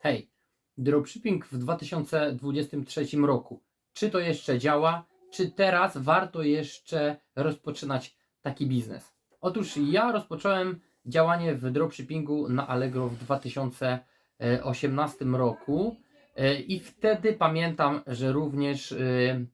Hej, dropshipping w 2023 roku. Czy to jeszcze działa? Czy teraz warto jeszcze rozpoczynać taki biznes? Otóż ja rozpocząłem działanie w dropshippingu na Allegro w 2018 roku e, i wtedy pamiętam, że również e,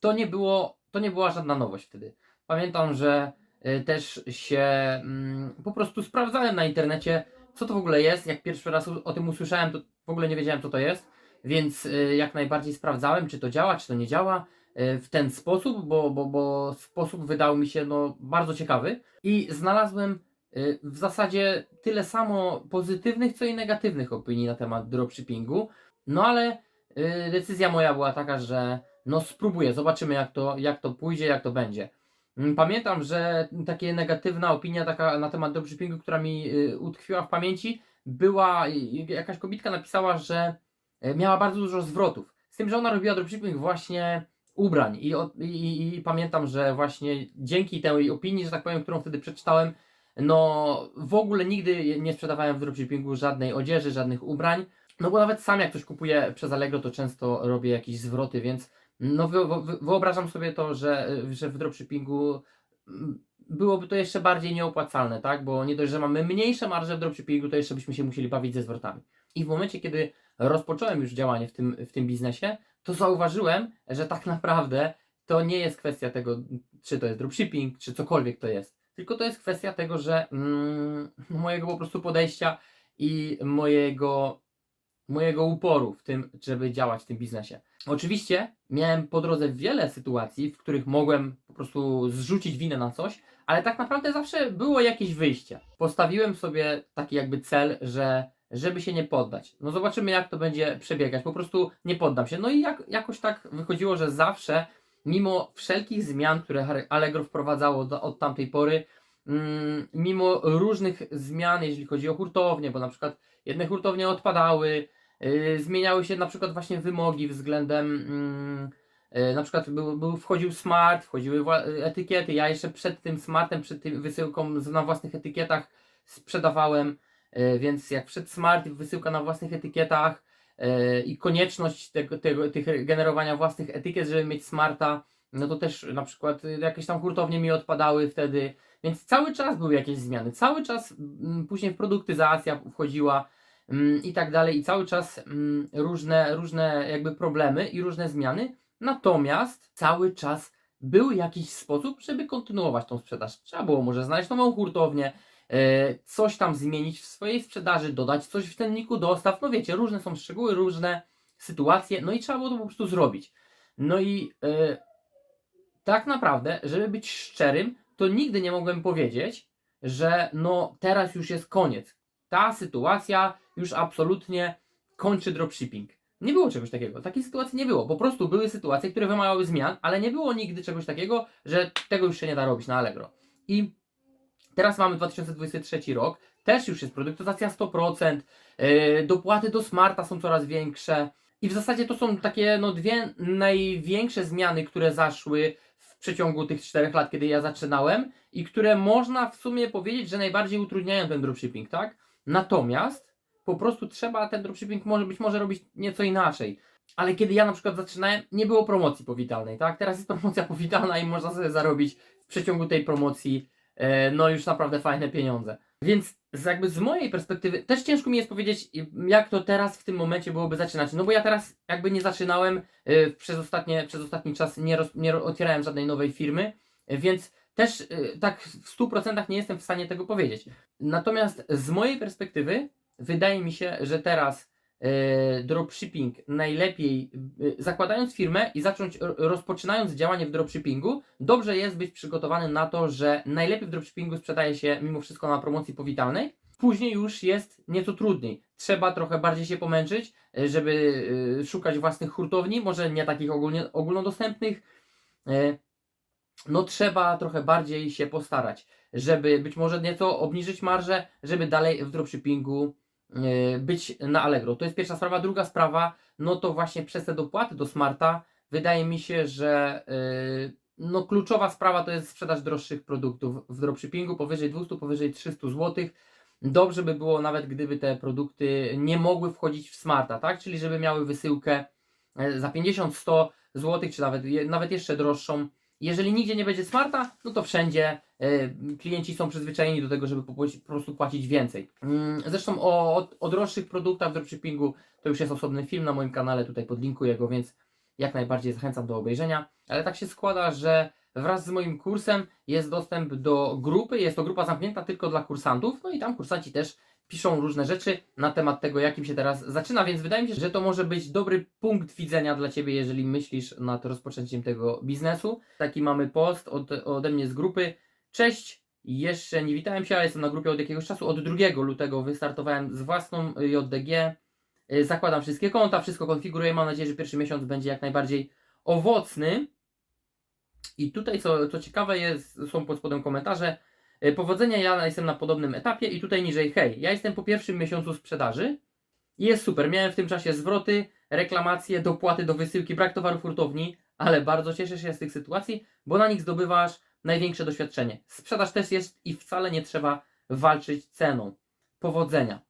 to nie było, to nie była żadna nowość wtedy. Pamiętam, że e, też się mm, po prostu sprawdzałem na internecie, co to w ogóle jest. Jak pierwszy raz o tym usłyszałem, to w ogóle nie wiedziałem, co to jest, więc y, jak najbardziej sprawdzałem, czy to działa, czy to nie działa y, w ten sposób, bo, bo, bo sposób wydał mi się no, bardzo ciekawy i znalazłem y, w zasadzie tyle samo pozytywnych, co i negatywnych opinii na temat dropshippingu. No ale decyzja moja była taka, że no spróbuję, zobaczymy jak to, jak to pójdzie, jak to będzie. Mm, Pamiętam, że taka negatywna opinia taka na temat dropshippingu, która mi y, utkwiła w pamięci, była, jakaś kobitka napisała, że y, miała bardzo dużo zwrotów. Z tym, że ona robiła dropshipping właśnie ubrań i, i, i pamiętam, że właśnie dzięki tej opinii, że tak powiem, którą wtedy przeczytałem, no w ogóle nigdy nie sprzedawałem w dropshippingu żadnej odzieży, żadnych ubrań, no bo nawet sam jak coś kupuję przez Allegro, to często robię jakieś zwroty, więc no wy, wy, wyobrażam sobie to, że, że w dropshippingu mm, byłoby to jeszcze bardziej nieopłacalne, tak? Bo nie dość, że mamy mniejsze marże w dropshippingu, to jeszcze byśmy się musieli bawić ze zwrotami. I w momencie, kiedy rozpocząłem już działanie w tym, w tym biznesie, to zauważyłem, że tak naprawdę to nie jest kwestia tego, czy to jest dropshipping, czy cokolwiek to jest. Tylko to jest kwestia tego, że mm, mojego po prostu podejścia i mojego, mojego uporu w tym, żeby działać w tym biznesie. Oczywiście miałem po drodze wiele sytuacji, w których mogłem po prostu zrzucić winę na coś, ale tak naprawdę zawsze było jakieś wyjście. Postawiłem sobie taki jakby cel, że żeby się nie poddać. No zobaczymy jak to będzie przebiegać. Po prostu nie poddam się. No i jak, jakoś tak wychodziło, że zawsze mimo wszelkich zmian, które Allegro wprowadzało do, od tamtej pory, mm, mimo różnych zmian, jeżeli chodzi o hurtownie, bo na przykład jedne hurtownie odpadały, zmieniały się na przykład właśnie wymogi względem mm, yy, na przykład był, był, wchodził smart, wchodziły wła- etykiety. Ja jeszcze przed tym smartem, przed tym wysyłką na własnych etykietach sprzedawałem, więc jak wszedł smart wysyłka na własnych etykietach i konieczność tego, tego, tych generowania własnych etykiet, żeby mieć smarta, no to też na przykład jakieś tam hurtownie mi odpadały wtedy, więc cały czas były jakieś zmiany, cały czas mm, później produktyzacja wchodziła, i tak dalej, i cały czas mm, różne, różne jakby problemy i różne zmiany. Natomiast cały czas był jakiś sposób, żeby kontynuować tą sprzedaż. Trzeba było może znaleźć nową hurtownię, e, coś tam zmienić w swojej sprzedaży, dodać coś w cenniku dostaw. No wiecie, różne są szczegóły, różne sytuacje, no i trzeba było to po prostu zrobić. No i e, tak naprawdę, żeby być szczerym, to nigdy nie mogłem powiedzieć, że no teraz już jest koniec. Ta sytuacja już absolutnie kończy dropshipping. Nie było czegoś takiego. Takiej sytuacji nie było. Po prostu były sytuacje, które wymagały zmian, ale nie było nigdy czegoś takiego, że tego już się nie da robić na Allegro. I teraz mamy 2023 rok, też już jest produktyzacja 100%, yy, dopłaty do smarta są coraz większe. I w zasadzie to są takie no, dwie największe zmiany, które zaszły w przeciągu tych 4 lat, kiedy ja zaczynałem i które można w sumie powiedzieć, że najbardziej utrudniają ten dropshipping, tak? Natomiast po prostu trzeba ten dropshipping może być może robić nieco inaczej. Ale kiedy ja na przykład zaczynałem, nie było promocji powitalnej, tak? Teraz jest promocja powitalna i można sobie zarobić w przeciągu tej promocji e, no już naprawdę fajne pieniądze. Więc jakby z mojej perspektywy też ciężko mi jest powiedzieć, jak to teraz w tym momencie byłoby zaczynać. No bo ja teraz jakby nie zaczynałem e, przez, ostatnie, przez ostatni czas, nie, roz, nie otwierałem żadnej nowej firmy, więc też e, tak w 100% nie jestem w stanie tego powiedzieć. Natomiast z mojej perspektywy wydaje mi się, że teraz e, dropshipping najlepiej, e, zakładając firmę i zacząć, ro- rozpoczynając działanie w dropshippingu, dobrze jest być przygotowany na to, że najlepiej w dropshippingu sprzedaje się mimo wszystko na promocji powitalnej. Później już jest nieco trudniej. Trzeba trochę bardziej się pomęczyć, e, żeby szukać własnych hurtowni, może nie takich ogólnie, ogólnodostępnych. No trzeba trochę bardziej się postarać, żeby być może nieco obniżyć marżę, żeby dalej w dropshippingu być na Allegro. To jest pierwsza sprawa. Druga sprawa, no to właśnie przez te dopłaty do Smarta wydaje mi się, że e, no kluczowa sprawa to jest sprzedaż droższych produktów w dropshippingu powyżej 200, powyżej 300 zł. dobrze by było nawet gdyby te produkty nie mogły wchodzić w smarta, tak? Czyli żeby miały wysyłkę e, za 50-100 zł, czy nawet, nawet jeszcze droższą. Jeżeli nigdzie nie będzie smarta, no to wszędzie e, klienci są przyzwyczajeni do tego, żeby po, prostu płacić więcej. Mm, Zresztą o, o droższych produktach w dropshippingu to już jest osobny film na moim kanale, tutaj podlinkuję go, więc jak najbardziej zachęcam do obejrzenia. Ale tak się składa, że wraz z moim kursem jest dostęp do grupy, jest to grupa zamknięta tylko dla kursantów, no i tam kursanci też piszą różne rzeczy na temat tego, jakim się teraz zaczyna, więc wydaje mi się, że to może być dobry punkt widzenia dla Ciebie, jeżeli myślisz nad rozpoczęciem tego biznesu. Taki mamy post od, ode mnie z grupy. Cześć, jeszcze nie witałem się, ale jestem na grupie od jakiegoś czasu. Od 2 lutego wystartowałem z własną y, JDG. Y, Zakładam wszystkie konta, wszystko konfiguruję. Mam nadzieję, że pierwszy miesiąc będzie jak najbardziej owocny. I tutaj, co, co ciekawe, jest, są pod spodem komentarze. Y, Powodzenia, ja jestem na podobnym etapie i tutaj niżej, hej, ja jestem po pierwszym miesiącu sprzedaży i jest super. Miałem w tym czasie zwroty, reklamacje, dopłaty do wysyłki, brak towarów hurtowni, ale bardzo cieszę się z tych sytuacji, bo na nich zdobywasz największe doświadczenie. Sprzedaż też jest i wcale nie trzeba walczyć ceną. Powodzenia.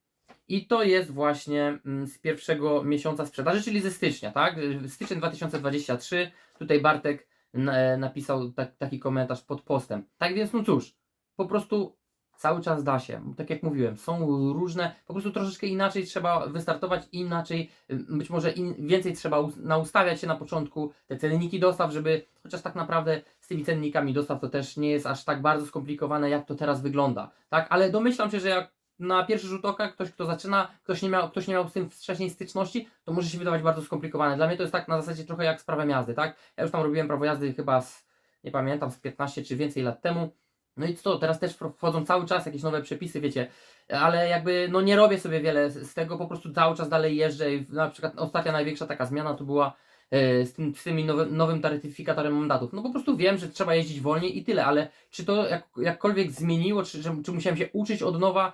I to jest właśnie mm, z pierwszego miesiąca sprzedaży, czyli ze stycznia, tak? Styczeń 2023. Tutaj Bartek n- napisał tak, taki komentarz pod postem. Tak więc, no cóż, po prostu cały czas da się. Tak jak mówiłem, są różne, po prostu troszeczkę inaczej trzeba wystartować, inaczej, y, być może in, więcej trzeba us- naustawiać się na początku, te cenniki dostaw, żeby, chociaż tak naprawdę z tymi cennikami dostaw to też nie jest aż tak bardzo skomplikowane, jak to teraz wygląda, tak? Ale domyślam się, że jak na pierwszy rzut oka ktoś, kto zaczyna, ktoś nie, miał, ktoś nie miał z tym wcześniej styczności, to może się wydawać bardzo skomplikowane. Dla mnie to jest tak na zasadzie trochę jak z prawem jazdy, tak? Ja już tam robiłem prawo jazdy chyba z, nie pamiętam, z 15 czy więcej lat temu. No i co, teraz też wchodzą cały czas jakieś nowe przepisy, wiecie, ale jakby no nie robię sobie wiele z tego, po prostu cały czas dalej jeżdżę na przykład ostatnia największa taka zmiana to była e, z tym, z tymi nowy, nowym taryfikatorem mandatów. No po prostu wiem, że trzeba jeździć wolniej i tyle, ale czy to jak, jakkolwiek zmieniło, czy, że, czy musiałem się uczyć od nowa?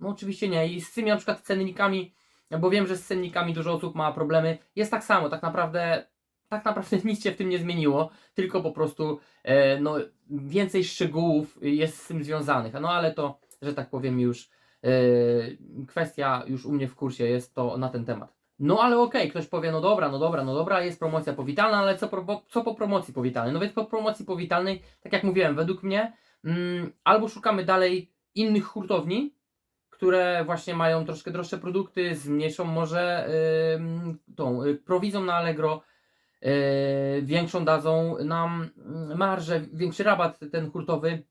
No oczywiście nie. I z tymi na przykład cennikami, bo wiem, że z cennikami dużo osób ma problemy, jest tak samo, tak naprawdę tak naprawdę nic się w tym nie zmieniło, tylko po prostu e, no, więcej szczegółów jest z tym związanych. No ale to, że tak powiem, już e, kwestia już u mnie w kursie jest to na ten temat. No ale okej, ktoś powie, no dobra, no dobra, no dobra, jest promocja powitalna, ale co, pro, co po promocji powitalnej? No więc po promocji powitalnej, tak jak mówiłem, według mnie mm, albo szukamy dalej innych hurtowni, które właśnie mają troszkę droższe produkty, z mniejszą może tą y, prowizją na Allegro, yy, większą dadzą nam mm, marżę, większy rabat ten hurtowy,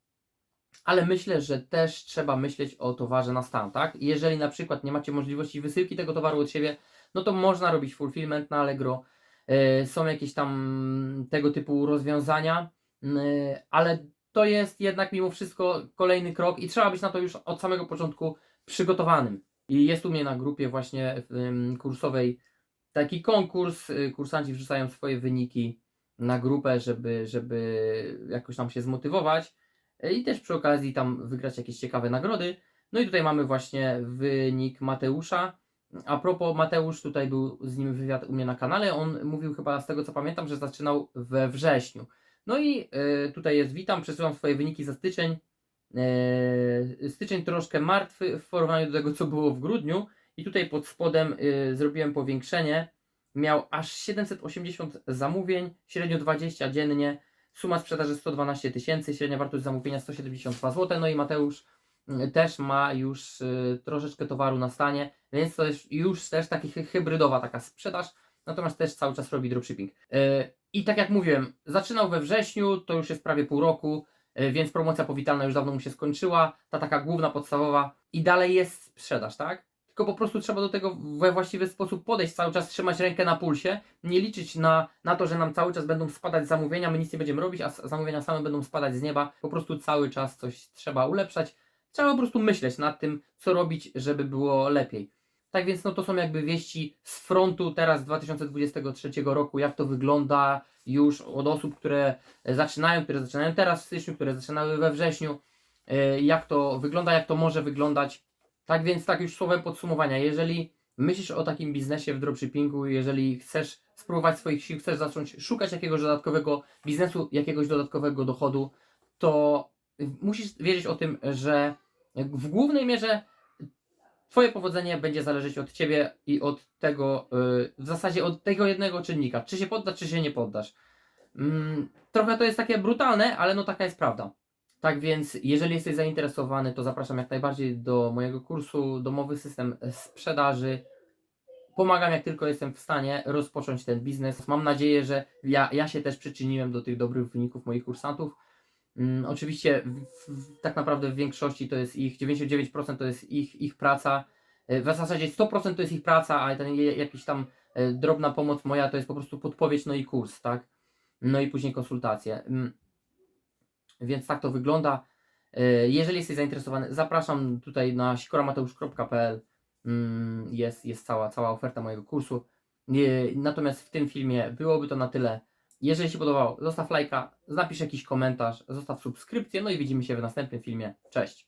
ale myślę, że też trzeba myśleć o towarze na stan, tak? Jeżeli na przykład nie macie możliwości wysyłki tego towaru od siebie, no to można robić fulfillment na Allegro, yy, są jakieś tam tego typu rozwiązania, yy, ale to jest jednak mimo wszystko kolejny krok i trzeba być na to już od samego początku przygotowanym. I jest u mnie na grupie właśnie kursowej taki konkurs. y, Kursanci wrzucają swoje wyniki na grupę, żeby, żeby jakoś tam się zmotywować y, i też przy okazji tam wygrać jakieś ciekawe nagrody. No i tutaj mamy właśnie wynik Mateusza. A propos Mateusz, tutaj był z nim wywiad u mnie na kanale. On mówił chyba z tego co pamiętam, że zaczynał we wrześniu. No i y, tutaj jest witam, przesyłam swoje wyniki za styczeń. Eee, styczeń troszkę martwy w porównaniu do tego, co było w grudniu. I tutaj pod spodem y, zrobiłem powiększenie. Miał aż 780 zamówień, średnio 20 dziennie. Suma sprzedaży 112 tysięcy, średnia wartość zamówienia 172 zł. No i Mateusz y, też ma już y, troszeczkę towaru na stanie, więc to jest już też taki hy- hybrydowa taka sprzedaż. Natomiast też cały czas robi dropshipping. Yy, I tak jak mówiłem, zaczynał we wrześniu, to już jest prawie pół roku. Więc promocja powitalna już dawno mu się skończyła, ta taka główna, podstawowa i dalej jest sprzedaż, tak? Tylko po prostu trzeba do tego we właściwy sposób podejść, cały czas trzymać rękę na pulsie, nie liczyć na, na to, że nam cały czas będą spadać zamówienia, my nic nie będziemy robić, a zamówienia same będą spadać z nieba, po prostu cały czas coś trzeba ulepszać, trzeba po prostu myśleć nad tym, co robić, żeby było lepiej. Tak więc no to są jakby wieści z frontu teraz 2023 roku, jak to wygląda już od osób, które zaczynają, które zaczynają teraz w styczniu, które zaczynały we wrześniu, e, jak to wygląda, jak to może wyglądać. Tak więc tak już słowem podsumowania, jeżeli myślisz o takim biznesie w dropshippingu, jeżeli chcesz spróbować swoich sił, chcesz zacząć szukać jakiegoś dodatkowego biznesu, jakiegoś dodatkowego dochodu, to musisz wiedzieć o tym, że w głównej mierze Twoje powodzenie będzie zależeć od Ciebie i od tego, yy, w zasadzie od tego jednego czynnika, czy się poddasz, czy się nie poddasz. Mm, trochę to jest takie brutalne, ale no taka jest prawda. Tak więc, jeżeli jesteś zainteresowany, to zapraszam jak najbardziej do mojego kursu Domowy System Sprzedaży. Pomagam jak tylko jestem w stanie rozpocząć ten biznes. Mam nadzieję, że ja, ja się też przyczyniłem do tych dobrych wyników moich kursantów. Mm, oczywiście w, w, tak naprawdę w większości to jest ich, 99% to jest ich, ich praca. E, W zasadzie 100% to jest ich praca, ale ten jakiś tam e, drobna pomoc moja to jest po prostu podpowiedź, no i kurs, tak? No i później konsultacje. Więc tak to wygląda. E, Jeżeli jesteś zainteresowany, zapraszam tutaj na sikoramateusz.pl. Mm, Jest, jest cała, cała oferta mojego kursu. Nie- Natomiast w tym filmie byłoby to na tyle. Jeżeli się podobało, zostaw lajka, napisz jakiś komentarz, zostaw subskrypcję, no i widzimy się w następnym filmie. Cześć!